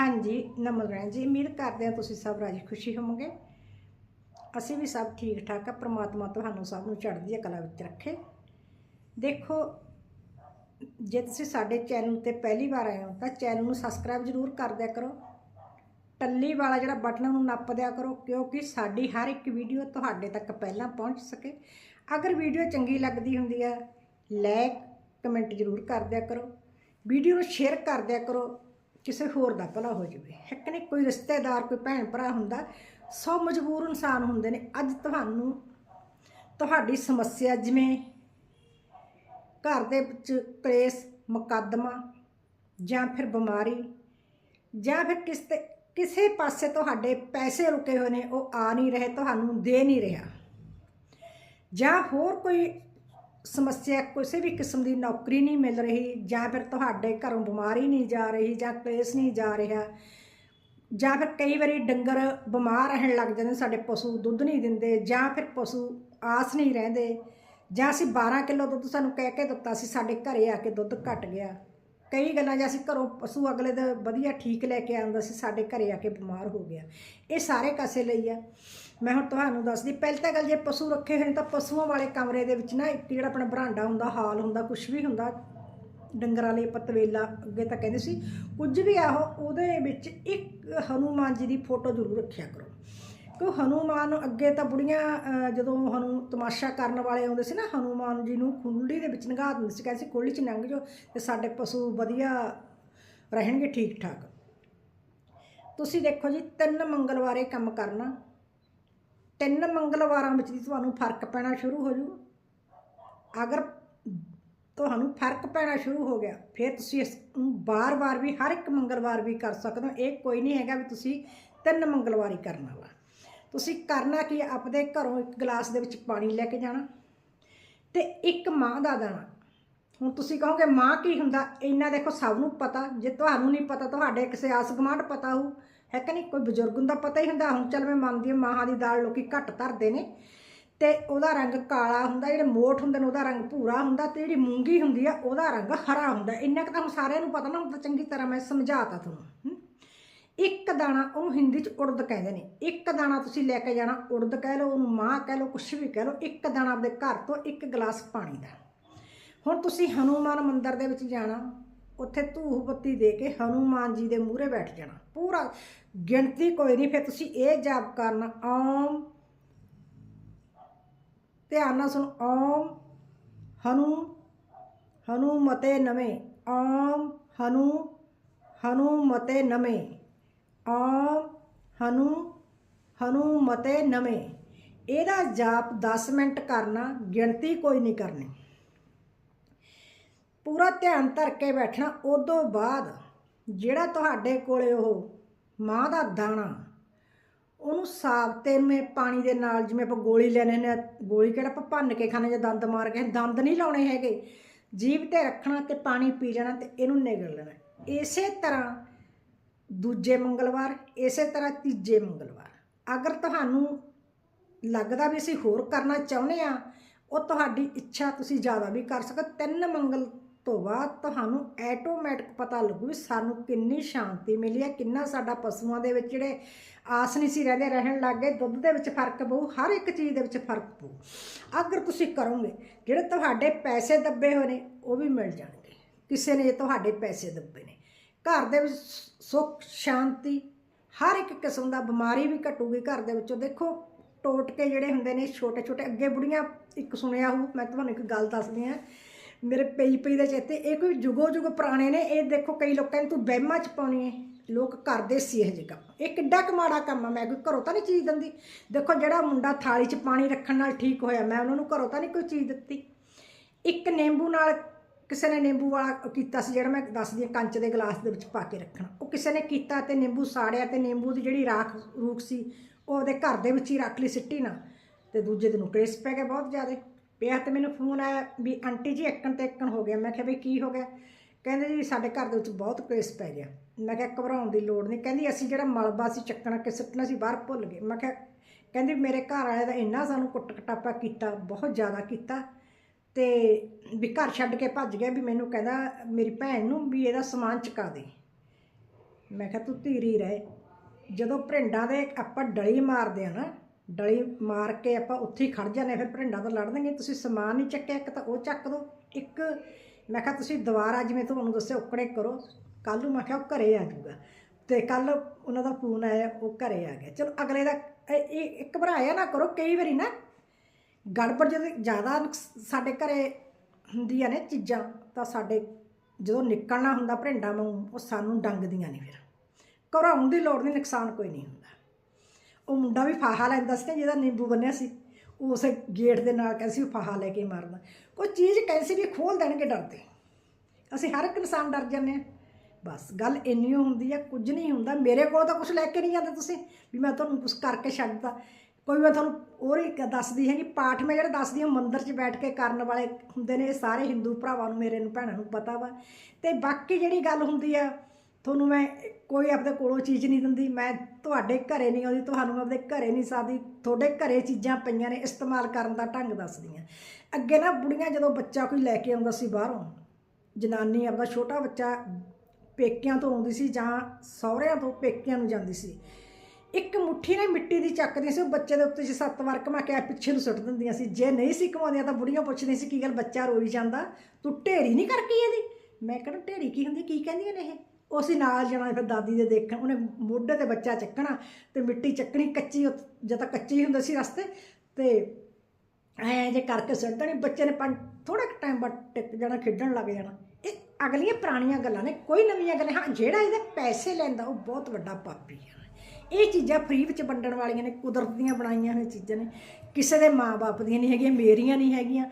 ਹਾਂਜੀ ਨਮਸਕਾਰ ਜੀ, ਉਮੀਦ ਕਰਦੇ ਹਾਂ ਤੁਸੀਂ ਸਭ ਰਾਜੀ ਖੁਸ਼ੀ ਹੋਵੋਗੇ। ਅਸੀਂ ਵੀ ਸਭ ਠੀਕ ਠਾਕ ਆ, ਪ੍ਰਮਾਤਮਾ ਤੁਹਾਨੂੰ ਸਭ ਨੂੰ ਚੜ੍ਹਦੀ ਕਲਾ ਵਿੱਚ ਰੱਖੇ। ਦੇਖੋ, ਜੇ ਤੁਸੀਂ ਸਾਡੇ ਚੈਨਲ ਤੇ ਪਹਿਲੀ ਵਾਰ ਆਏ ਹੋ, ਤਾਂ ਚੈਨਲ ਨੂੰ ਸਬਸਕ੍ਰਾਈਬ ਜ਼ਰੂਰ ਕਰ ਦਿਆ ਕਰੋ। ਟੱਲੀ ਵਾਲਾ ਜਿਹੜਾ ਬਟਨ ਨੂੰ ਨੱਪ ਦਿਆ ਕਰੋ, ਕਿਉਂਕਿ ਸਾਡੀ ਹਰ ਇੱਕ ਵੀਡੀਓ ਤੁਹਾਡੇ ਤੱਕ ਪਹਿਲਾਂ ਪਹੁੰਚ ਸਕੇ। ਅਗਰ ਵੀਡੀਓ ਚੰਗੀ ਲੱਗਦੀ ਹੁੰਦੀ ਹੈ ਲਾਈਕ ਕਮੈਂਟ ਜ਼ਰੂਰ ਕਰ ਦਿਆ ਕਰੋ। ਵੀਡੀਓ ਨੂੰ ਸ਼ੇਅਰ ਕਰ ਦਿਆ ਕਰੋ। ਕਿਸੇ ਹੋਰ ਦਾ ਭਲਾ ਹੋ ਜਾਵੇ। ਇੱਕ ਕਿ ਨਹੀਂ, ਕੋਈ ਰਿਸ਼ਤੇਦਾਰ, ਕੋਈ ਭੈਣ ਭਰਾ ਹੁੰਦਾ ਸੌ ਮਜਬੂਰ ਇਨਸਾਨ ਹੁੰਦੇ ਨੇ। ਅੱਜ ਤੁਹਾਨੂੰ, ਤੁਹਾਡੀ ਸਮੱਸਿਆ ਜਿਵੇਂ ਘਰ ਦੇ ਵਿੱਚ ਕਲੇਸ਼, ਮੁਕੱਦਮਾ ਜਾਂ ਫਿਰ ਬਿਮਾਰੀ ਜਾਂ ਫਿਰ ਕਿਸ ਤੇ, ਕਿਸੇ ਪਾਸੇ ਤੁਹਾਡੇ ਪੈਸੇ ਰੁਕੇ ਹੋਏ ਨੇ, ਉਹ ਆ ਨਹੀਂ ਰਹੇ, ਤੁਹਾਨੂੰ ਦੇ ਨਹੀਂ ਰਿਹਾ। ਜਾਂ ਹੋਰ ਕੋਈ ਸਮੱਸਿਆ ਕਿਸੇ ਵੀ ਕਿਸਮ ਦੀ ਨੌਕਰੀ ਨਹੀਂ ਮਿਲ ਰਹੀ ਜਾਂ ਫਿਰ ਤੁਹਾਡੇ ਘਰੋਂ ਬਿਮਾਰੀ ਨਹੀਂ ਜਾ ਰਹੀ ਜਾਂ ਕਲੇਸ਼ ਨਹੀਂ ਜਾ ਰਿਹਾ ਜਾਂ ਫਿਰ ਕਈ ਵਾਰੀ ਡੰਗਰ ਬਿਮਾਰ ਰਹਿਣ ਲੱਗ ਜਾਂਦੇ ਸਾਡੇ ਪਸ਼ੂ ਦੁੱਧ ਨਹੀਂ ਦਿੰਦੇ ਜਾਂ ਫਿਰ ਪਸ਼ੂ ਆਸ ਨਹੀਂ ਰਹਿੰਦੇ ਜਾਂ ਅਸੀਂ 12 ਕਿਲੋ ਦੁੱਧ ਸਾਨੂੰ ਕਹਿ ਕੇ ਦਿੱਤਾ ਸੀ, ਸਾਡੇ ਘਰੇ ਆ ਕੇ ਦੁੱਧ ਘਟ ਗਿਆ। ਕਈ ਗੱਲਾਂ ਜੇ ਅਸੀਂ ਘਰੋਂ ਪਸ਼ੂ ਅਗਲੇ ਦਾ ਵਧੀਆ ਠੀਕ ਲੈ ਕੇ ਆਉਂਦਾ ਸੀ, ਸਾਡੇ ਘਰੇ ਆ ਕੇ ਬਿਮਾਰ ਹੋ ਗਿਆ। ਇਹ ਸਾਰੇ ਕਾਸੇ ਲਈ ਆ। ਮੈਂ ਹੁਣ ਤੁਹਾਨੂੰ ਦੱਸਦੀ, ਪਹਿਲ ਤਾਂ ਗੱਲ ਜੇ ਪਸ਼ੂ ਰੱਖੇ ਹੋਏ ਨੇ ਤਾਂ ਪਸ਼ੂਆਂ ਵਾਲੇ ਕਮਰੇ ਦੇ ਵਿੱਚ ਨਾ ਇੱਕ ਜਿਹੜਾ ਆਪਣਾ ਬਰਾਂਡਾ ਹੁੰਦਾ, ਹਾਲ ਹੁੰਦਾ ਕੁਝ ਵੀ ਹੁੰਦਾ, ਡੰਗਰਾਂ ਲਈ ਪਤਵੇਲਾ, ਅੱਗੇ ਤਾਂ ਕਹਿੰਦੇ ਸੀ, ਕੁਝ ਵੀ ਆਹੋ ਉਹਦੇ ਵਿੱਚ ਇੱਕ ਹਨੂਮਾਨ ਜੀ ਦੀ ਫੋਟੋ ਜ਼ਰੂਰ ਰੱਖਿਆ ਕਰੋ। ਕਿਉਂ ਹਨੂਮਾਨ ਨੂੰ ਅੱਗੇ ਤਾਂ ਬੁੜੀਆਂ ਜਦੋਂ ਹਨੂ ਤਮਾਸ਼ਾ ਕਰਨ ਵਾਲੇ ਆਉਂਦੇ ਸੀ ਨਾ, ਹਨੂਮਾਨ ਜੀ ਨੂੰ ਕੁੰਡਲੀ ਦੇ ਵਿੱਚ ਨਗਾ ਦਿੰਦੇ ਸੀ, ਕਹਿੰਦੇ ਸੀ ਕੁੰਡਲੀ 'ਚ ਲੰਘ ਜਾਓ ਤੇ ਸਾਡੇ ਪਸ਼ੂ ਵਧੀਆ ਰਹਿਣਗੇ ਠੀਕ ਠਾਕ ਤੁਸੀਂ ਦੇਖੋ ਜੀ, ਤਿੰਨ ਮੰਗਲਵਾਰੇ ਕੰਮ ਕਰਨਾ। ਤਿੰਨ ਮੰਗਲਵਾਰਾਂ ਵਿੱਚ ਦੀ ਤੁਹਾਨੂੰ ਫ਼ਰਕ ਪੈਣਾ ਸ਼ੁਰੂ ਹੋ ਜੂ। ਅਗਰ ਤੁਹਾਨੂੰ ਫ਼ਰਕ ਪੈਣਾ ਸ਼ੁਰੂ ਹੋ ਗਿਆ, ਫਿਰ ਤੁਸੀਂ ਇਸ ਨੂੰ ਬਾਰ-ਬਾਰ ਵੀ, ਹਰ ਇੱਕ ਮੰਗਲਵਾਰ ਵੀ ਕਰ ਸਕਦੇ ਹੋ। ਇਹ ਕੋਈ ਨਹੀਂ ਹੈਗਾ ਵੀ ਤੁਸੀਂ ਤਿੰਨ ਮੰਗਲਵਾਰੀ ਕਰਨਾ ਵਾ। ਤੁਸੀਂ ਕਰਨਾ ਕੀ ਹੈ, ਆਪਦੇ ਘਰੋਂ ਇੱਕ ਗਲਾਸ ਦੇ ਵਿੱਚ ਪਾਣੀ ਲੈ ਕੇ ਜਾਣਾ ਤੇ ਇੱਕ ਮਾਂ ਦਾ ਦਾਣਾ। ਹੁਣ ਤੁਸੀਂ ਕਹੋਗੇ ਮਾਂ ਕੀ ਹੁੰਦਾ? ਇੰਨਾ ਦੇਖੋ ਸਭ ਨੂੰ ਪਤਾ। ਜੇ ਤੁਹਾਨੂੰ ਨਹੀਂ ਪਤਾ ਤੁਹਾਡੇ ਕਿਸੇ ਆਸ ਗੁਆਂਢ ਪਤਾ ਹੋਊ। ਹੈ ਕਿ ਨਹੀਂ? ਕੋਈ ਬਜ਼ੁਰਗ ਨੂੰ ਤਾਂ ਪਤਾ ਹੀ ਹੁੰਦਾ। ਹੁਣ ਚੱਲ ਮੈਂ ਮੰਨਦੀ ਹਾਂ ਮਾਹਾਂ ਦੀ ਦਾਲ ਲੋਕੀ ਘੱਟ ਧਰਦੇ ਨੇ। ਤੇ ਉਹਦਾ ਰੰਗ ਕਾਲਾ ਹੁੰਦਾ ਜਿਹੜੇ ਮੋਠ ਹੁੰਦੇ ਨੇ ਉਹਦਾ ਰੰਗ ਭੂਰਾ ਹੁੰਦਾ ਤੇ ਜਿਹੜੀ ਮੂੰਗੀ ਹੁੰਦੀ ਆ ਉਹਦਾ ਰੰਗ ਹਰਾ ਹੁੰਦਾ। ਇੰਨਾ ਕੁ ਤਾਂ ਹੁਣ ਸਾਰਿਆਂ ਨੂੰ ਪਤਾ ਨਾ ਹੁਣ ਤਾਂ ਚੰਗੀ ਤਰ੍ਹਾਂ ਮੈਂ ਸਮਝਾਤਾ ਤੁਹਾਨੂੰ। ਇੱਕ ਦਾਣਾ ਉਹਨੂੰ ਹਿੰਦੀ ਚ ਉੜਦ ਕਹਿੰਦੇ ਨੇ। ਇੱਕ ਦਾਣਾ ਤੁਸੀਂ ਲੈ ਕੇ ਜਾਣਾ, ਉੜਦ ਕਹਿ ਲਓ, ਉਹਨੂੰ ਮਾਂ ਕਹਿ ਲਓ, ਕੁਛ ਵੀ ਕਹਿ ਲਓ, ਇੱਕ ਦਾਣਾ ਆਪਣੇ ਘਰ ਤੋਂ ਇੱਕ ਗਲਾਸ ਪਾਣੀ ਦਾ। ਹੁਣ ਤੁਸੀਂ ਹਨੂਮਾਨ ਮੰਦਿਰ ਦੇ ਵਿੱਚ ਜਾਣਾ, ਉੱਥੇ ਧੂਫ ਬੱਤੀ ਦੇ ਕੇ ਹਨੂਮਾਨ ਜੀ ਦੇ ਮੂਹਰੇ ਬੈਠ ਜਾਣਾ। ਪੂਰਾ ਗਿਣਤੀ ਕੋਈ ਨਹੀਂ, ਫਿਰ ਤੁਸੀਂ ਇਹ ਜਾਪ ਕਰਨਾ, ਓਮ, ਧਿਆਨ ਨਾਲ ਸੁਣ, ਓਮ, ਹਨੂ ਹਨੂਮਤੇ ਨਮੇ ਓਮ, ਹਨੂ ਹਨੂਮਤੇ ਨਮੇ ਓਮ ਹਨੂ ਮਤੇ ਨਵੇਂ। ਇਹਦਾ ਜਾਪ 10 ਮਿੰਟ ਕਰਨਾ, ਗਿਣਤੀ ਕੋਈ ਨਹੀਂ ਕਰਨੀ। ਪੂਰਾ ਧਿਆਨ ਧਰ ਕੇ ਬੈਠਣਾ, ਉਦੋਂ ਬਾਅਦ ਜਿਹੜਾ ਤੁਹਾਡੇ ਕੋਲੇ ਉਹ ਮਾਂ ਦਾ ਦਾਣਾ, ਉਹਨੂੰ ਸਾਫ਼ ਤੇ ਮੈਂ ਪਾਣੀ ਦੇ ਨਾਲ ਜਿਵੇਂ ਆਪਾਂ ਗੋਲੀ ਲੈਣੇ ਨੇ ਗੋਲੀ ਕਿਹੜਾ ਆਪਾਂ ਭੰਨ ਕੇ ਖਾਣੇ ਜਾਂ ਦੰਦ ਮਾਰ ਕੇ, ਦੰਦ ਨਹੀਂ ਲਾਉਣੇ ਹੈਗੇ। ਜੀਭ ਤੇ ਰੱਖਣਾ ਤੇ ਪਾਣੀ ਪੀ ਲੈਣਾ ਤੇ ਇਹਨੂੰ ਨਿਗਲ ਲੈਣਾ। ਇਸੇ ਤਰ੍ਹਾਂ ਦੂਜੇ ਮੰਗਲਵਾਰ, ਇਸੇ ਤਰ੍ਹਾਂ ਤੀਜੇ ਮੰਗਲਵਾਰ। ਅਗਰ ਤੁਹਾਨੂੰ ਲੱਗਦਾ ਵੀ ਅਸੀਂ ਹੋਰ ਕਰਨਾ ਚਾਹੁੰਦੇ ਆ ਉਹ ਤੁਹਾਡੀ ਇੱਛਾ ਤੁਸੀਂ ਜ਼ਿਆਦਾ ਵੀ ਕਰ ਸਕੋ। ਤਿੰਨ ਮੰਗਲ ਤੋਂ ਬਾਅਦ ਤੁਹਾਨੂੰ ਆਟੋਮੈਟਿਕ ਪਤਾ ਲੱਗੂ ਵੀ ਸਾਨੂੰ ਕਿੰਨੀ ਸ਼ਾਂਤੀ ਮਿਲੀ ਹੈ, ਕਿੰਨਾ ਸਾਡਾ ਪਸ਼ੂਆਂ ਦੇ ਵਿੱਚ ਜਿਹੜੇ ਆਸ ਨਹੀਂ ਸੀ ਰਹਿੰਦੇ, ਰਹਿਣ ਲੱਗ ਗਏ, ਦੁੱਧ ਦੇ ਵਿੱਚ ਫ਼ਰਕ ਪਊ, ਹਰ ਇੱਕ ਚੀਜ਼ ਦੇ ਵਿੱਚ ਫ਼ਰਕ ਪਊ। ਅਗਰ ਤੁਸੀਂ ਕਰੋਗੇ, ਜਿਹੜੇ ਤੁਹਾਡੇ ਪੈਸੇ ਦੱਬੇ ਹੋਏ ਨੇ, ਉਹ ਵੀ ਮਿਲ ਜਾਣਗੇ। ਕਿਸੇ ਨੇ ਜੇ ਤੁਹਾਡੇ ਪੈਸੇ ਦੱਬੇ ਨੇ ਘਰ ਦੇ ਵਿੱਚ ਸੁੱਖ, ਸ਼ਾਂਤੀ, ਹਰ ਇੱਕ ਕਿਸਮ ਦਾ ਬਿਮਾਰੀ ਵੀ ਘਟੂਗੀ ਘਰ ਦੇ ਵਿੱਚੋਂ। ਦੇਖੋ, ਟੋਟਕੇ ਜਿਹੜੇ ਹੁੰਦੇ ਨੇ ਛੋਟੇ ਛੋਟੇ ਅੱਗੇ ਬੁੜੀਆਂ, ਇੱਕ ਸੁਣਿਆ ਹੋਊ, ਮੈਂ ਤੁਹਾਨੂੰ ਇੱਕ ਗੱਲ ਦੱਸਦੀ ਆ ਮੇਰੇ ਪਈ ਪਈ ਦੇ ਚੇਤੇ, ਇਹ ਕੋਈ ਜੁਗੋ ਜੁਗ ਪੁਰਾਣੇ ਨੇ, ਇਹ ਦੇਖੋ ਕਈ ਲੋਕਾਂ ਨੂੰ ਤੂੰ ਵਹਿਮਾਂ ਚ ਪਾਉਣੀ ਹੈ ਲੋਕ ਕਰਦੇ ਸੀ ਇਹ ਜਿਹੇ ਕੰਮ। ਇਹ ਕਿੱਡਾ ਕੁ ਮਾੜਾ ਕੰਮ ਆ, ਮੈਂ ਕੋਈ ਘਰੋਂ ਤਾਂ ਨਹੀਂ ਚੀਜ਼ ਦਿੰਦੀ। ਦੇਖੋ, ਜਿਹੜਾ ਮੁੰਡਾ ਥਾਲੀ 'ਚ ਪਾਣੀ ਰੱਖਣ ਨਾਲ ਠੀਕ ਹੋਇਆ, ਮੈਂ ਉਹਨਾਂ ਨੂੰ ਘਰੋਂ ਤਾਂ ਨਹੀਂ ਕੋਈ ਚੀਜ਼ ਦਿੱਤੀ। ਇੱਕ ਨਿੰਬੂ ਨਾਲ ਕਿਸੇ ਨੇ ਨਿੰਬੂ ਵਾਲਾ ਕੀਤਾ ਸੀ, ਜਿਹੜਾ ਮੈਂ ਦੱਸਦੀ ਹਾਂ, ਕੰਚ ਦੇ ਗਲਾਸ ਦੇ ਵਿੱਚ ਪਾ ਕੇ ਰੱਖਣਾ। ਉਹ ਕਿਸੇ ਨੇ ਕੀਤਾ ਤੇ ਨਿੰਬੂ ਸਾੜਿਆ ਤੇ ਨਿੰਬੂ ਦੀ ਜਿਹੜੀ ਰਾਖ ਰੂਖ ਸੀ, ਉਹ ਉਹਦੇ ਘਰ ਦੇ ਵਿੱਚ ਹੀ ਰੱਖ ਲਈ ਸਿੱਟੀ ਨਾ ਤੇ ਦੂਜੇ ਦਿਨ ਨੂੰ ਕ੍ਰੇਸ ਪੈ ਗਿਆ ਬਹੁਤ ਜ਼ਿਆਦਾ। ਪਿਆ ਤੇ ਮੈਨੂੰ ਫੋਨ ਆਇਆ ਵੀ, ਆਂਟੀ ਜੀ, ਇੱਕਣ ਤੇ ਇੱਕਣ ਹੋ ਗਿਆ। ਮੈਂ ਕਿਹਾ, ਵੀ ਕੀ ਹੋ ਗਿਆ? ਕਹਿੰਦੇ ਜੀ, ਸਾਡੇ ਘਰ ਦੇ ਵਿੱਚ ਬਹੁਤ ਕ੍ਰੇਸ ਪੈ ਗਿਆ। ਮੈਂ ਕਿਹਾ, ਘਬਰਾਉਣ ਦੀ ਲੋੜ ਨਹੀਂ। ਕਹਿੰਦੀ, ਅਸੀਂ ਜਿਹੜਾ ਮਲਬਾ ਸੀ, ਚੱਕਣਾ ਕਿ ਸੁੱਟਣਾ ਸੀ, ਬਾਹਰ ਭੁੱਲ ਗਏ। ਮੈਂ ਕਿਹਾ, ਕਹਿੰਦੀ, ਮੇਰੇ ਘਰ ਵਾਲੇ ਦਾ ਇੰਨਾ ਸਾਨੂੰ ਕੁੱਟ ਕਟਾਪਾ ਕੀਤਾ, ਬਹੁਤ ਜ਼ਿਆਦਾ ਕੀਤਾ ਤੇ ਵੀ ਘਰ ਛੱਡ ਕੇ ਭੱਜ ਗਿਆ ਵੀ ਮੈਨੂੰ ਕਹਿੰਦਾ ਮੇਰੀ ਭੈਣ ਨੂੰ ਵੀ ਇਹਦਾ ਸਮਾਨ ਚੁਕਾ ਦੇ। ਮੈਂ ਕਿਹਾ ਤੂੰ ਧੀਰੀ ਰਹਿ। ਜਦੋਂ ਭਰਿੰਡਾਂ ਦੇ ਆਪਾਂ ਡਲੀ ਮਾਰਦੇ ਆ ਨਾ ਡਲੀ ਮਾਰ ਕੇ ਆਪਾਂ ਉੱਥੇ ਹੀ ਖੜ ਜਾਂਦੇ ਹਾਂ, ਫਿਰ ਭਰਿੰਡਾਂ ਤੋਂ ਲੜਨਗੇ ਤੁਸੀਂ ਸਮਾਨ ਨਹੀਂ ਚੱਕਿਆ ਇੱਕ ਤਾਂ ਉਹ ਚੱਕ ਦੋ ਇੱਕ ਮੈਂ ਕਿਹਾ ਤੁਸੀਂ ਦੁਬਾਰਾ ਜਿਵੇਂ ਤੁਹਾਨੂੰ ਦੱਸਿਆ ਉਕੜੇ ਕਰੋ। ਕੱਲ ਨੂੰ ਮੈਂ ਕਿਹਾ ਉਹ ਘਰੇ ਆ ਜਾਊਗਾ। ਤੇ ਕੱਲ ਉਹਨਾਂ ਦਾ ਫੋਨ ਆਇਆ ਉਹ ਘਰੇ ਆ ਗਿਆ। ਚਲੋ ਅਗਲੇ ਦਾ ਇਹ ਇਹ ਇੱਕ ਘਬਰਾਇਆ ਨਾ ਕਰੋ ਕਈ ਵਾਰੀ ਨਾ ਗੜਬੜ ਜਦੋਂ ਜ਼ਿਆਦਾ ਨੁਕਸ- ਸਾਡੇ ਘਰੇ ਹੁੰਦੀਆਂ ਨੇ ਚੀਜ਼ਾਂ, ਤਾਂ ਸਾਡੇ ਜਦੋਂ ਨਿਕਲਣਾ ਹੁੰਦਾ ਭਰਿੰਡਾਂ ਨੂੰ ਉਹ ਸਾਨੂੰ ਡੰਗਦੀਆਂ ਨਹੀਂ ਫਿਰ। ਘਰਾਉਣ ਦੀ ਲੋੜ ਨਹੀਂ ਨੁਕਸਾਨ ਕੋਈ ਨਹੀਂ ਹੁੰਦਾ। ਉਹ ਮੁੰਡਾ ਵੀ ਫਾਹਾ ਲੈਂਦਾ ਸੀ ਨਾ, ਜਿਹਦਾ ਨਿੰਬੂ ਬੰਨਿਆ ਸੀ ਉਹ ਉਸੇ ਗੇਟ ਦੇ ਨਾਲ ਕਹਿੰਦੇ ਸੀ ਵੀ ਫਾਹਾ ਲੈ ਕੇ ਮਾਰਦਾ ਕੋਈ ਚੀਜ਼ ਕਹਿੰਦੇ ਸੀ ਵੀ ਖੋਲ ਦੇਣਗੇ ਡਰਦੇ। ਅਸੀਂ ਹਰ ਇੱਕ ਇਨਸਾਨ ਡਰ ਜਾਂਦੇ ਹਾਂ। ਬਸ, ਗੱਲ ਇੰਨੀ ਓ ਹੁੰਦੀ ਆ, ਕੁਝ ਨਹੀਂ ਹੁੰਦਾ। ਮੇਰੇ ਕੋਲ ਤਾਂ ਕੁਝ ਲੈ ਕੇ ਨਹੀਂ ਜਾਂਦੇ ਤੁਸੀਂ, ਵੀ ਮੈਂ ਤੁਹਾਨੂੰ ਕੁਝ ਕਰਕੇ ਛੱਡਦਾ ਕੋਈ ਮੈਂ ਤੁਹਾਨੂੰ ਹੋਰ ਹੀ ਦੱਸਦੀ ਹੈਗੀ, ਪਾਠ ਮੈਂ ਜਿਹੜਾ ਦੱਸਦੀ ਹਾਂ, ਮੰਦਿਰ 'ਚ ਬੈਠ ਕੇ ਕਰਨ ਵਾਲੇ ਹੁੰਦੇ ਨੇ, ਇਹ ਸਾਰੇ ਹਿੰਦੂ ਭਰਾਵਾਂ ਨੂੰ, ਮੇਰੇ ਨੂੰ, ਭੈਣਾਂ ਨੂੰ ਪਤਾ ਵਾ। ਤੇ ਬਾਕੀ ਜਿਹੜੀ ਗੱਲ ਹੁੰਦੀ ਆ, ਤੁਹਾਨੂੰ ਮੈਂ ਕੋਈ ਆਪਦੇ ਕੋਲੋਂ ਚੀਜ਼ ਨਹੀਂ ਦਿੰਦੀ, ਮੈਂ ਤੁਹਾਡੇ ਘਰੇ ਨਹੀਂ ਆਉਂਦੀ, ਤੁਹਾਨੂੰ ਆਪਦੇ ਘਰੇ ਨਹੀਂ ਸਾਦੀ ਤੁਹਾਡੇ ਘਰੇ ਚੀਜ਼ਾਂ ਪਈਆਂ ਨੇ, ਇਸਤੇਮਾਲ ਕਰਨ ਦਾ ਢੰਗ ਦੱਸਦੀ ਹਾਂ ਅੱਗੇ ਨਾ ਬੁੜੀਆਂ ਜਦੋਂ ਬੱਚਾ ਕੋਈ ਲੈ ਕੇ ਆਉਂਦਾ ਸੀ ਬਾਹਰੋਂ, ਜਨਾਨੀ ਆਪਦਾ ਛੋਟਾ ਬੱਚਾ ਪੇਕਿਆਂ ਤੋਂ ਆਉਂਦੀ ਸੀ ਜਾਂ ਸਹੁਰਿਆਂ ਤੋਂ ਪੇਕਿਆਂ ਨੂੰ ਜਾਂਦੀ ਸੀ ਇੱਕ ਮੁੱਠੀ ਨੇ ਮਿੱਟੀ ਦੀ ਚੱਕਦੀ ਸੀ, ਉਹ ਬੱਚੇ ਦੇ ਉੱਤੇ ਜੇ ਸੱਤ ਵਾਰ ਘਮਾ ਕੇ ਐਂ ਪਿੱਛੇ ਨੂੰ ਸੁੱਟ ਦਿੰਦੀਆਂ ਸੀ। ਜੇ ਨਹੀਂ ਸੀ ਘਮਾਉਂਦੀਆਂ ਤਾਂ ਬੁੜੀਆਂ ਪੁੱਛਦੀਆਂ ਸੀ, ਕੀ ਗੱਲ ਬੱਚਾ ਰੋਈ ਜਾਂਦਾ? ਤੂੰ ਢੇਰੀ ਨਹੀਂ ਕਰਕੇ ਇਹਦੀ? ਮੈਂ ਕਹਿੰਦਾ ਢੇਰੀ ਕੀ ਹੁੰਦੀ, ਕੀ ਕਹਿੰਦੀਆਂ ਨੇ ਇਹ? ਉਹ ਅਸੀਂ ਨਾਲ ਜਾਣਾ, ਫਿਰ ਦਾਦੀ ਦੇ ਦੇਖਣ, ਉਹਨੇ ਮੋਢੇ ਤੇ ਬੱਚਾ ਚੱਕਣਾ ਤੇ ਮਿੱਟੀ ਚੱਕਣੀ ਕੱਚੀ ਉੱਥ- ਜਦ ਤੱਕ ਕੱਚੀ ਹੁੰਦੀ ਸੀ ਰਸਤੇ ਤੇ ਐ ਜੇ ਕਰਕੇ ਸੁੱਟਣੀ ਬੱਚੇ ਨੇ ਪੰਜ ਥੋੜਾ ਕੁ ਟਾਈਮ ਬਾਅਦ ਟਿਕ ਜਾਣਾ, ਖੇਡਣ ਲੱਗ ਜਾਣਾ। ਇਹ ਅਗਲੀਆਂ ਪੁਰਾਣੀਆਂ ਗੱਲਾਂ ਨੇ, ਕੋਈ ਨਵੀਆਂ ਗੱਲਾਂ, ਹਾਂ, ਜਿਹੜਾ ਇਹਦੇ ਪੈਸੇ ਲੈਂਦਾ, ਉਹ ਬਹੁਤ ਵੱਡਾ ਪਾਪੀ ਹੈ ਇਹ ਚੀਜ਼ਾਂ ਫ੍ਰੀ ਵਿੱਚ ਵੰਡਣ ਵਾਲੀਆਂ ਨੇ, ਕੁਦਰਤ ਦੀਆਂ ਬਣਾਈਆਂ ਹੋਈਆਂ ਚੀਜ਼ਾਂ ਨੇ। ਕਿਸੇ ਦੇ ਮਾਪੇ ਦੀਆਂ ਨਹੀਂ ਹੈਗੀਆਂ, ਮੇਰੀਆਂ ਨਹੀਂ ਹੈਗੀਆਂ।